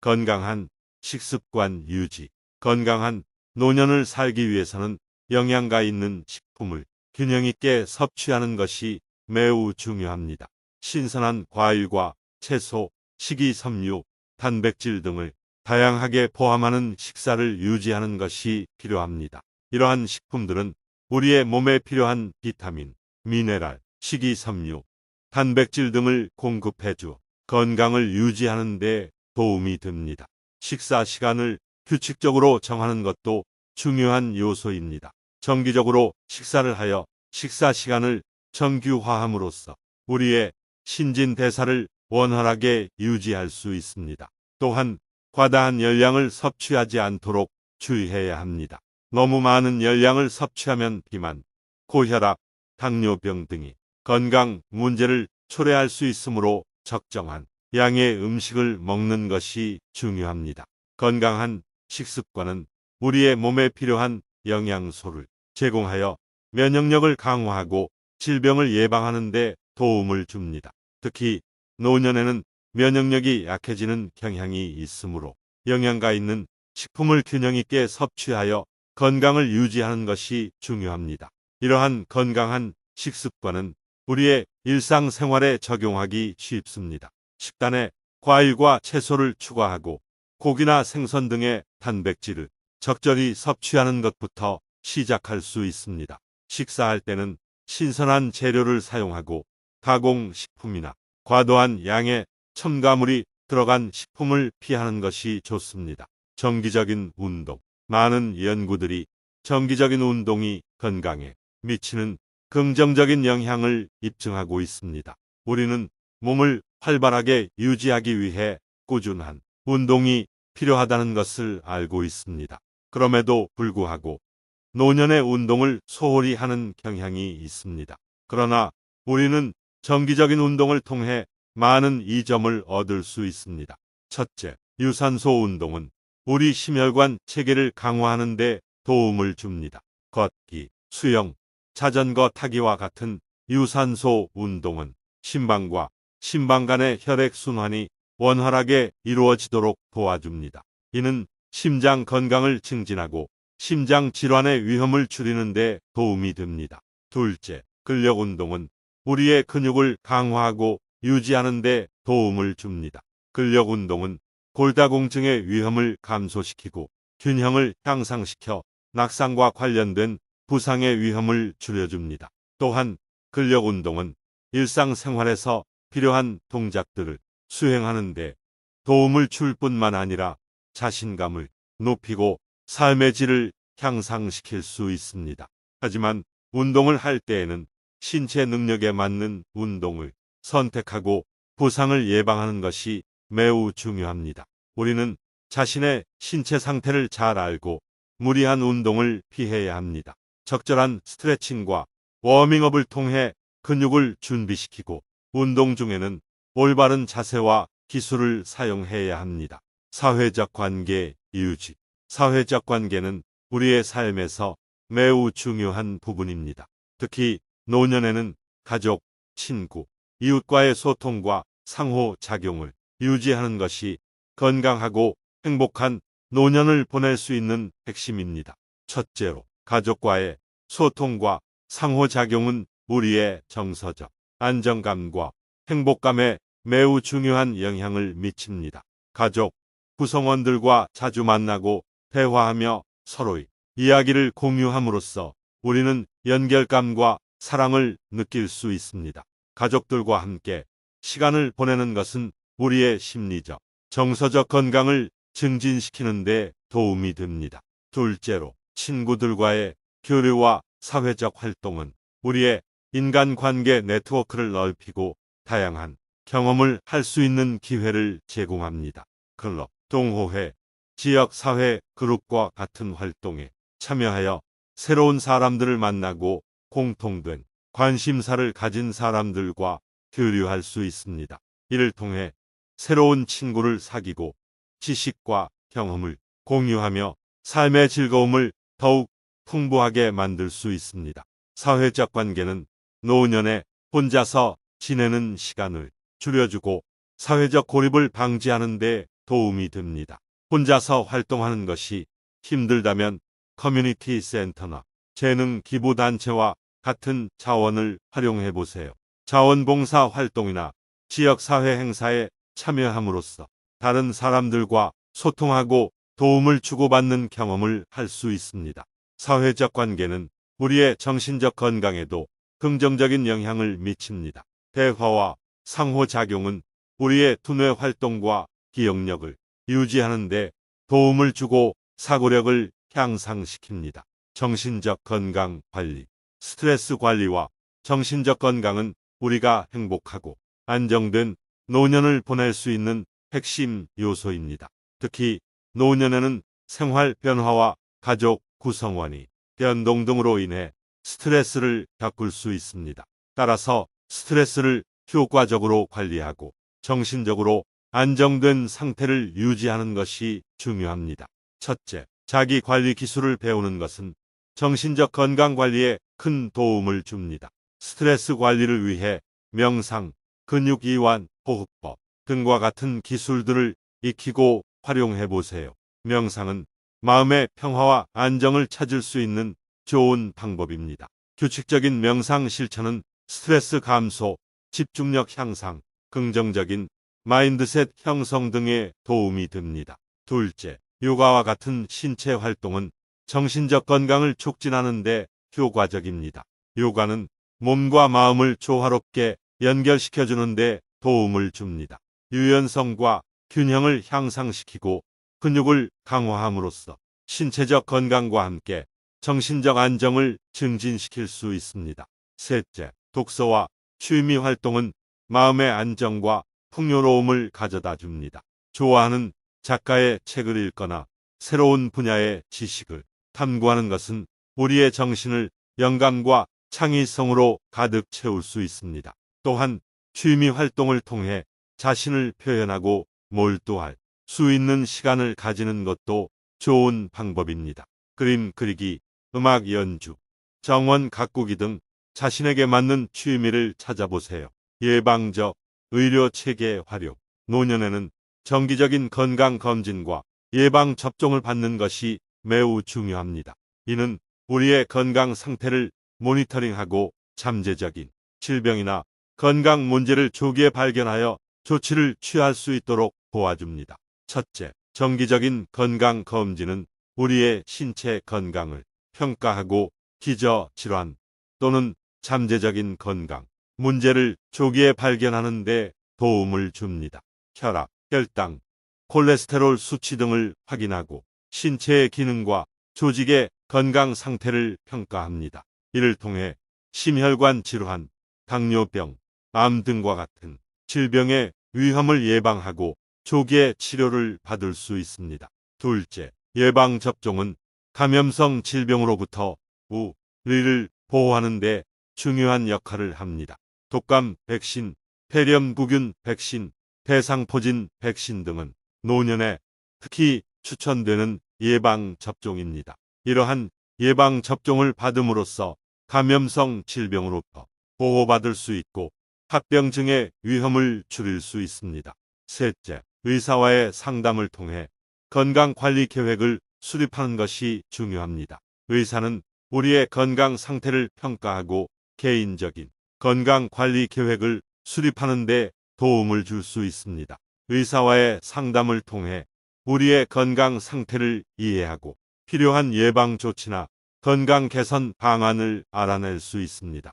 건강한 식습관 유지. 건강한 노년을 살기 위해서는 영양가 있는 식품을 균형 있게 섭취하는 것이 매우 중요합니다. 신선한 과일과 채소, 식이섬유, 단백질 등을 다양하게 포함하는 식사를 유지하는 것이 필요합니다. 이러한 식품들은 우리의 몸에 필요한 비타민, 미네랄, 식이섬유, 단백질 등을 공급해주 건강을 유지하는 데 도움이 됩니다. 식사 시간을 규칙적으로 정하는 것도 중요한 요소입니다. 정기적으로 식사를 하여 식사 시간을 정규화함으로써 우리의 신진대사를 원활하게 유지할 수 있습니다. 또한 과다한 열량을 섭취하지 않도록 주의해야 합니다. 너무 많은 열량을 섭취하면 비만, 고혈압, 당뇨병 등이 건강 문제를 초래할 수 있으므로 적정한 양의 음식을 먹는 것이 중요합니다. 건강한 식습관은 우리의 몸에 필요한 영양소를 제공하여 면역력을 강화하고 질병을 예방하는 데 도움을 줍니다. 특히 노년에는 면역력이 약해지는 경향이 있으므로 영양가 있는 식품을 균형 있게 섭취하여 건강을 유지하는 것이 중요합니다. 이러한 건강한 식습관은 우리의 일상생활에 적용하기 쉽습니다. 식단에 과일과 채소를 추가하고 고기나 생선 등의 단백질을 적절히 섭취하는 것부터 시작할 수 있습니다. 식사할 때는 신선한 재료를 사용하고 가공식품이나 과도한 양의 첨가물이 들어간 식품을 피하는 것이 좋습니다. 정기적인 운동. 많은 연구들이 정기적인 운동이 건강에 미치는 긍정적인 영향을 입증하고 있습니다. 우리는 몸을 활발하게 유지하기 위해 꾸준한 운동이 필요하다는 것을 알고 있습니다. 그럼에도 불구하고 노년의 운동을 소홀히 하는 경향이 있습니다. 그러나 우리는 정기적인 운동을 통해 많은 이점을 얻을 수 있습니다. 첫째, 유산소 운동은 우리 심혈관 체계를 강화하는 데 도움을 줍니다. 걷기, 수영, 자전거 타기와 같은 유산소 운동은 심방과 심방 간의 혈액 순환이 원활하게 이루어지도록 도와줍니다. 이는 심장 건강을 증진하고 심장 질환의 위험을 줄이는 데 도움이 됩니다. 둘째, 근력 운동은 우리의 근육을 강화하고 유지하는 데 도움을 줍니다. 근력 운동은 골다공증의 위험을 감소시키고 균형을 향상시켜 낙상과 관련된 부상의 위험을 줄여줍니다. 또한 근력 운동은 일상생활에서 필요한 동작들을 수행하는데 도움을 줄 뿐만 아니라 자신감을 높이고 삶의 질을 향상시킬 수 있습니다. 하지만 운동을 할 때에는 신체 능력에 맞는 운동을 선택하고 부상을 예방하는 것이 매우 중요합니다. 우리는 자신의 신체 상태를 잘 알고 무리한 운동을 피해야 합니다. 적절한 스트레칭과 워밍업을 통해 근육을 준비시키고 운동 중에는 올바른 자세와 기술을 사용해야 합니다. 사회적 관계 유지. 사회적 관계는 우리의 삶에서 매우 중요한 부분입니다. 특히 노년에는 가족, 친구, 이웃과의 소통과 상호작용을 유지하는 것이 건강하고 행복한 노년을 보낼 수 있는 핵심입니다. 첫째로, 가족과의 소통과 상호작용은 우리의 정서적 안정감과 행복감에 매우 중요한 영향을 미칩니다. 가족, 구성원들과 자주 만나고 대화하며 서로의 이야기를 공유함으로써 우리는 연결감과 사랑을 느낄 수 있습니다. 가족들과 함께 시간을 보내는 것은 우리의 심리적, 정서적 건강을 증진시키는 데 도움이 됩니다. 둘째로, 친구들과의 교류와 사회적 활동은 우리의 인간관계 네트워크를 넓히고 다양한 경험을 할 수 있는 기회를 제공합니다. 클럽, 동호회, 지역사회 그룹과 같은 활동에 참여하여 새로운 사람들을 만나고 공통된 관심사를 가진 사람들과 교류할 수 있습니다. 이를 통해 새로운 친구를 사귀고 지식과 경험을 공유하며 삶의 즐거움을 더욱 풍부하게 만들 수 있습니다. 사회적 관계는 노년에 혼자서 지내는 시간을 줄여주고 사회적 고립을 방지하는 데 도움이 됩니다. 혼자서 활동하는 것이 힘들다면 커뮤니티 센터나 재능 기부 단체와 같은 자원을 활용해 보세요. 자원봉사 활동이나 지역사회 행사에 참여함으로써 다른 사람들과 소통하고 도움을 주고받는 경험을 할 수 있습니다. 사회적 관계는 우리의 정신적 건강에도 긍정적인 영향을 미칩니다. 대화와 상호작용은 우리의 두뇌 활동과 기억력을 유지하는 데 도움을 주고 사고력을 향상시킵니다. 정신적 건강 관리, 스트레스 관리와 정신적 건강은 우리가 행복하고 안정된 노년을 보낼 수 있는 핵심 요소입니다. 특히 노년에는 생활 변화와 가족 구성원이 변동 등으로 인해 스트레스를 겪을 수 있습니다. 따라서 스트레스를 효과적으로 관리하고 정신적으로 안정된 상태를 유지하는 것이 중요합니다. 첫째, 자기 관리 기술을 배우는 것은 정신적 건강 관리에 큰 도움을 줍니다. 스트레스 관리를 위해 명상, 근육 이완, 호흡법 등과 같은 기술들을 익히고 활용해 보세요. 명상은 마음의 평화와 안정을 찾을 수 있는 좋은 방법입니다. 규칙적인 명상 실천은 스트레스 감소, 집중력 향상, 긍정적인 마인드셋 형성 등에 도움이 됩니다. 둘째, 요가와 같은 신체 활동은 정신적 건강을 촉진하는 데 효과적입니다. 요가는 몸과 마음을 조화롭게 연결시켜주는 데 도움을 줍니다. 유연성과 균형을 향상시키고 근육을 강화함으로써 신체적 건강과 함께 정신적 안정을 증진시킬 수 있습니다. 셋째, 독서와 취미 활동은 마음의 안정과 풍요로움을 가져다 줍니다. 좋아하는 작가의 책을 읽거나 새로운 분야의 지식을 탐구하는 것은 우리의 정신을 영감과 창의성으로 가득 채울 수 있습니다. 또한 취미 활동을 통해 자신을 표현하고 몰두할 수 있는 시간을 가지는 것도 좋은 방법입니다. 그림 그리기, 음악 연주, 정원 가꾸기 등 자신에게 맞는 취미를 찾아보세요. 예방적 의료 체계 활용. 노년에는 정기적인 건강 검진과 예방 접종을 받는 것이 매우 중요합니다. 이는 우리의 건강 상태를 모니터링하고 잠재적인 질병이나 건강 문제를 조기에 발견하여 조치를 취할 수 있도록 도와줍니다. 첫째, 정기적인 건강 검진은 우리의 신체 건강을 평가하고 기저 질환 또는 잠재적인 건강 문제를 조기에 발견하는 데 도움을 줍니다. 혈압, 혈당, 콜레스테롤 수치 등을 확인하고 신체의 기능과 조직의 건강 상태를 평가합니다. 이를 통해 심혈관 질환, 당뇨병, 암 등과 같은 질병의 위험을 예방하고 조기에 치료를 받을 수 있습니다. 둘째, 예방접종은 감염성 질병으로부터 우리를 보호하는 데 중요한 역할을 합니다. 독감 백신, 폐렴구균 백신, 대상포진 백신 등은 노년에 특히 추천되는 예방접종입니다. 이러한 예방접종을 받음으로써 감염성 질병으로부터 보호받을 수 있고 합병증의 위험을 줄일 수 있습니다. 셋째, 의사와의 상담을 통해 건강관리 계획을 수립하는 것이 중요합니다. 의사는 우리의 건강 상태를 평가하고 개인적인 건강 관리 계획을 수립하는 데 도움을 줄 수 있습니다. 의사와의 상담을 통해 우리의 건강 상태를 이해하고 필요한 예방 조치나 건강 개선 방안을 알아낼 수 있습니다.